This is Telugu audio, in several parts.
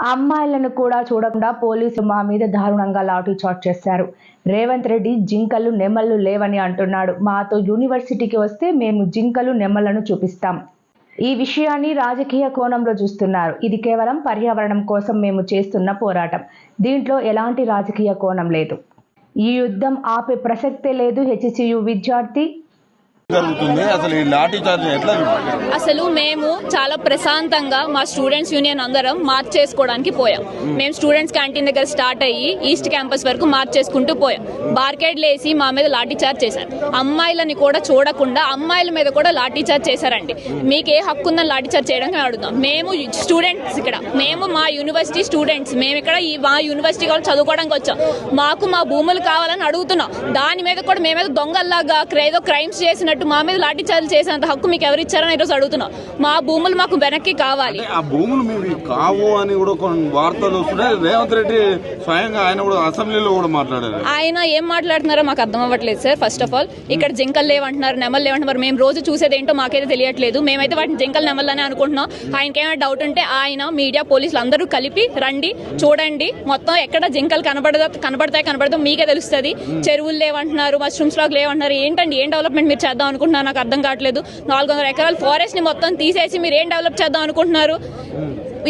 అమ్మాయిలను కూడా చూడకుండా పోలీసులు మా మీద దారుణంగా లాఠీ చార్జ్ చేశారు. రేవంత్ రెడ్డి జింకలు నెమళ్ళు లేవని అంటున్నాడు. మాతో యూనివర్సిటీకి వస్తే మేము జింకలు నెమళ్ళను చూపిస్తాం. ఈ విషయాన్ని రాజకీయ కోణంలో చూస్తున్నారు. ఇది కేవలం పర్యావరణం కోసం మేము చేస్తున్న పోరాటం. దీంట్లో ఎలాంటి రాజకీయ కోణం లేదు. ఈ యుద్ధం ఆపే ప్రసక్తే లేదు. హెచ్సియు విద్యార్థి జరుగుతుంది. అసలు ఈ లాఠీ చార్జ్ ఎట్లా అసలు మేము చాలా ప్రశాంతంగా మా స్టూడెంట్స్ యూనియన్ అందరం మార్చ్ చేసుకోవడానికి పోయాం. మేము. స్టూడెంట్స్ క్యాంటీన్ దగ్గర స్టార్ట్ అయ్యి ఈస్ట్ క్యాంపస్ వరకు మార్చ్ చేసుకుంటూ పోయాం. బార్కెడ్ లేసి మా మీద లాఠీ చార్జ్ చేశారు. అమ్మాయిలని కూడా చూడకుండా అమ్మాయిల మీద కూడా లాఠీ చార్జ్ చేశారండి. మీకు ఏ హక్కు ఉందని లాఠీ చార్జ్ చేయడానికి అడుగుతాం. మేము స్టూడెంట్స్ ఇక్కడ. మేము మా యూనివర్సిటీ స్టూడెంట్స్. మేము ఇక్కడ ఈ మా యూనివర్సిటీ వాళ్ళు చదువుకోవడానికి వచ్చాం. మాకు మా భూములు కావాలని అడుగుతున్నాం. దాని మీద కూడా మేము ఏదో దొంగల్లాగా ఏదో క్రైమ్స్ చేసినట్టు మా మీద లాఠీ చార్జ్ చేసేంత హక్కు మీకు ఎవరు ఇచ్చారని ఈరోజు అడుగుతున్నాం. మా భూములు మాకు వెనక్కి కావాలి. ఆ భూములు మీవి కావు అని కూడా కొన్ని వార్తలు వస్తున్నాయి. రేవంత్ రెడ్డి స్వయంగా ఆయన కూడా అసెంబ్లీలో కూడా మాట్లాడారు. ఆయన ఏం మాట్లాడుతున్నారో మాకు అర్థం అవ్వట్లేదు సార్ ఫస్ట్ ఆఫ్ ఆల్ ఇక్కడ జింకలు లేవంటున్నారు నెమలు లేవంటున్నారు. మేము రోజు చూసేది ఏంటో మాకైతే తెలియట్లేదు. మేమైతే వాటిని జింకలు నెమలని అనుకుంటున్నాం. ఆయనకి ఏమైనా డౌట్ ఉంటే ఆయన మీడియా పోలీసులు అందరూ కలిపి రండి చూడండి. మొత్తం ఎక్కడ జింకలు కనబడదా కనబడతాయి కనబడతాం మీకే తెలుస్తుంది. చెరువులు లేవంటున్నారు మష్రూమ్స్ లాగా లేవంటున్నారు. ఏంటండి? ఏం డెవలప్మెంట్ మీరు చేద్దాం అనుకుంటున్నారు నాకు అర్థం కావట్లేదు. నాలుగు వందల ఎకరాల ఫారెస్ట్ని మొత్తం తీసేసి మీరు ఏం డెవలప్ చేద్దాం అనుకుంటున్నారు?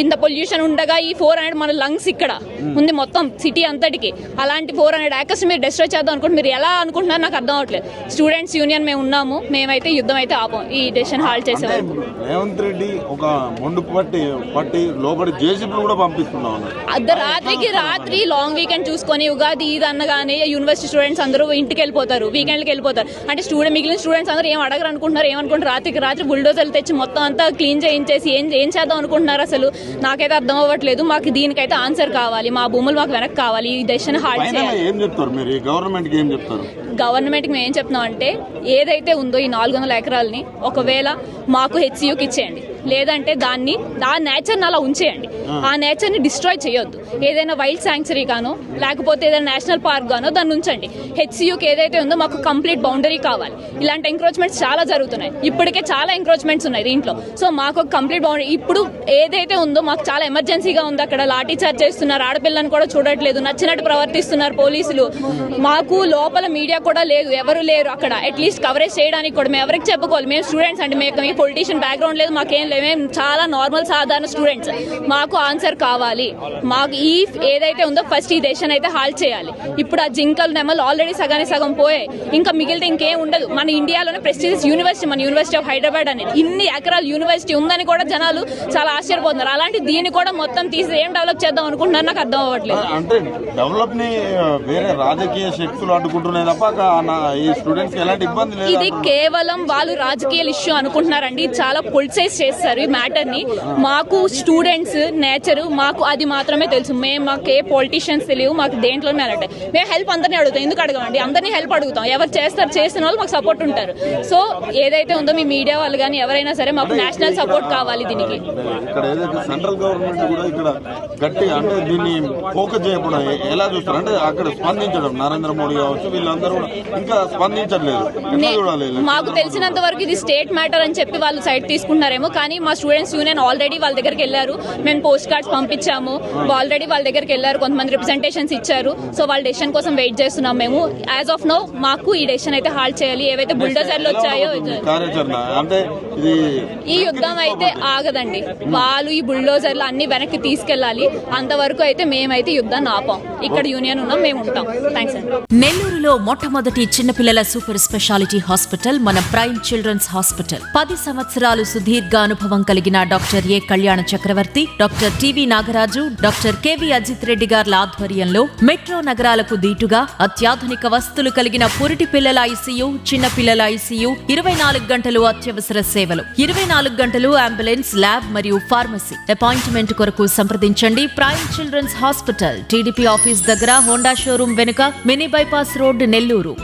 ఇంత పొల్యూషన్ ఉండగా ఈ ఫోర్ హండ్రెడ్ మన లంగ్స్ ఇక్కడ. ఉంది మొత్తం సిటీ అంతటికి. అలాంటి ఫోర్ హండ్రెడ్ ఏకర్స్ మీరు డిస్ట్రాయ్ చేద్దాం అనుకుంటే మీరు ఎలా అనుకుంటున్నారు నాకు అర్థం అవ్వట్లేదు స్టూడెంట్స్ యూనియన్ మేము ఉన్నాము మేమైతే యుద్ధం అయితే ఆపం ఈ డెసిషన్ హాల్ట్ చేసే అంటే వరకు రేవంత్ రెడ్డి ఒక మొండు పట్టి పట్టి లోపలి జేసీబీలు కూడా పంపిస్తున్నాం అన్నారు అర్ధరాత్రికి రాత్రి లాంగ్ వీకెండ్ చూసుకొని ఉగాది ఇది అనగానే యూనివర్సిటీ స్టూడెంట్స్ అందరూ ఇంటికి వెళ్ళిపోతారు వీకెండ్కి వెళ్ళిపోతారు. అంటే స్టూడెంట్ మిగిలిన స్టూడెంట్స్ అందరూ ఏం అడగరు అనుకుంటున్నారు ఏమనుకుంటారు రాత్రికి రాత్రి బుల్డోజర్లు తెచ్చి మొత్తం అంతా క్లీన్ చేయించేసి ఏం ఏం చేద్దాం అనుకుంటున్నారు అసలు? నాకైతే అర్థం అవ్వట్లేదు. మాకు దీనికైతే ఆన్సర్ కావాలి. మా భూములు మాకు వెనక్కి కావాలి. ఈ హాల్ట్ ఫైనల్ చేయాలి. ఏం చెప్తారు మీరు? ఈ గవర్నమెంట్కి ఏం చెప్తారు? గవర్నమెంట్కి మేము ఏం చెప్తున్నాం అంటే ఏదైతే ఉందో ఈ నాలుగు వందల ఎకరాలని ఒకవేళ మాకు హెచ్సియుకి ఇచ్చేయండి. లేదంటే దాన్ని ఆ నేచర్ని అలా ఉంచేయండి. ఆ. నేచర్ని డిస్ట్రాయ్ చేయొద్దు. ఏదైనా వైల్డ్ శాంక్చరీ గానో లేకపోతే ఏదైనా నేషనల్ పార్క్ గానో దాన్ని ఉంచండి. హెచ్సియుకి ఏదైతే ఉందో మాకు కంప్లీట్ బౌండరీ కావాలి. ఇలాంటి ఎంక్రోచ్మెంట్స్ చాలా జరుగుతున్నాయి. ఇప్పటికే చాలా ఎంక్రోచ్మెంట్స్ ఉన్నాయి దీంట్లో. సో మాకు కంప్లీట్ బౌండరీ ఇప్పుడు ఏదైతే ఉందో మాకు చాలా ఎమర్జెన్సీగా ఉంది అక్కడ. లాఠీ చార్జ్ చేస్తున్నారు. ఆడపిల్లని కూడా చూడట్లేదు. నచ్చినట్టు ప్రవర్తిస్తున్నారు పోలీసులు. మాకు లోపల మీడియా కూడా లేదు. ఎవరు లేరు అక్కడ. అట్లీస్ట్ కవరేజ్ చేయడానికి కూడా. మేము ఎవరికి చెప్పుకోవాలి? మేము స్టూడెంట్స్ అండి. మేము మీ పొలిటీషియన్ బ్యాక్గ్రౌండ్ లేదు. మాకేం మేము చాలా నార్మల్ సాధారణ స్టూడెంట్స్ మాకు ఆన్సర్ కావాలి. మాకు ఈ ఏదైతే ఉందో ఫస్ట్ ఈ దేశాన్ని అయితే హాల్ చేయాలి. ఇప్పుడు ఆ జింకలు నెమలు ఆల్రెడీ సగానికి సగం పోయాయి. ఇంకా మిగిలితే ఇంకేం ఉండదు. మన ఇండియాలోనే ప్రెస్టీజియస్ యూనివర్సిటీ మన యూనివర్సిటీ ఆఫ్ హైదరాబాద్ అనేది. ఇన్ని ఎకరాల యూనివర్సిటీ ఉందని కూడా జనాలు చాలా ఆశ్చర్యపోతున్నారు. అలాంటి దీన్ని కూడా మొత్తం తీసి ఏం డెవలప్ చేద్దాం అనుకుంటున్నారు నాకు అర్థం అవ్వట్లేదు. అంటే డెవలప్ని వేరే రాజకీయ శక్తులు అడ్డుకుంటున్నాయి తప్ప ఈ స్టూడెంట్స్ ఎలాంటి ఇబ్బంది ఇది కేవలం వాళ్ళు రాజకీయ ఇష్యూ అనుకుంటున్నారండి. చాలా పొలిసైజ్ చేస్తారు ఈ మ్యాటర్ని మాకు స్టూడెంట్స్ నేచర్ మాకు అది మాత్రమే తెలుసు మేము మాకు ఏ పొలిటీషియన్స్ తెలియవు మాకు దేంట్లో అంటే మేము హెల్ప్ అందరినీ అడుగుతాం ఎందుకు అడగమండి అందరినీ హెల్ప్ అడుగుతాం ఎవరు చేస్తారు చేసిన వాళ్ళు మాకు సపోర్ట్ ఉంటారు సో ఏదైతే ఉందో మీ మీడియా వాళ్ళు కానీ ఎవరైనా సరే మాకు నేషనల్ సపోర్ట్ కావాలి దీనికి ఇక్కడ ఏదైతే సెంట్రల్ గవర్నమెంట్ కూడా ఇక్కడ గట్టి అంటే దీన్ని ఫోకస్ చేయకుండా ఎలా చూస్తారు? అంటే అక్కడ స్పందించడం. నరేంద్ర మోడీ కావచ్చు వీళ్ళందరూ కూడా ఇంకా స్పందించట్లేదు? మాకు తెలిసినంత వరకు ఇది స్టేట్ మ్యాటర్ అని చెప్పి వాళ్ళు సైడ్ తీసుకుంటున్నారేమో కానీ మా స్టూడెంట్స్ యూనియన్ ఆల్రెడీ వాళ్ళ దగ్గరికి వెళ్ళారు. మేము పోస్ట్ కార్డ్స్ పంపించాము. ఆల్రెడీ వాళ్ళ దగ్గరికి వెళ్ళారు. కొంతమంది రిప్రజెంటేషన్స్ ఇచ్చారు. సో వాళ్ళ డెసిషన్ కోసం వెయిట్ చేస్తున్నాం మేము. యాజ్ ఆఫ్ నో మాకు ఈ డెసిషన్ అయితే హాల్ట్ చేయాలి. ఏవైతే బుల్డోజర్లు వచ్చాయో కార్యాచరణ అంటే ఇది ఈ యుద్ధం అయితే ఆగదండి. వాళ్ళు ఈ బుల్డోజర్లు అన్ని వెనక్కి తీసుకెళ్ళాలి. అంతవరకు అయితే మేమైతే యుద్ధాన్ని ఆపాం. ఇక్కడ యూనియన్ ఉన్నాం మేము ఉంటాం. థ్యాంక్స్ అండి. నెల్లూరులో మొట్టమొదటి చిన్నపిల్లల సూపర్ స్పెషాలిటీ హాస్పిటల్ మన ప్రైమ్ చిల్డ్రన్స్ హాస్పిటల్. పది సంవత్సరాలు సుదీర్ఘ అనుభవం కలిగిన doctor A Kalyana Chakravarthy doctor T V Nagaraju doctor K V Ajith Reddy గార్ల ఆధ్వర్యంలో మెట్రో నగరాలకు దీటుగా అత్యాధునిక వస్తువులు కలిగిన పురిటి పిల్లల ఐసీయూ చిన్న పిల్లల ఐసీయూ ఇరవై నాలుగు గంటలు అత్యవసర సేవలు. ఇరవై నాలుగు గంటలు అంబులెన్స్ ల్యాబ్ మరియు ఫార్మసీ. అపాయింట్మెంట్ కొరకు సంప్రదించండి. Prime children's hospital TDP office దగ్గర హోండా షోరూం వెనుక మినీ బైపాస్ రోడ్ నెల్లూరు.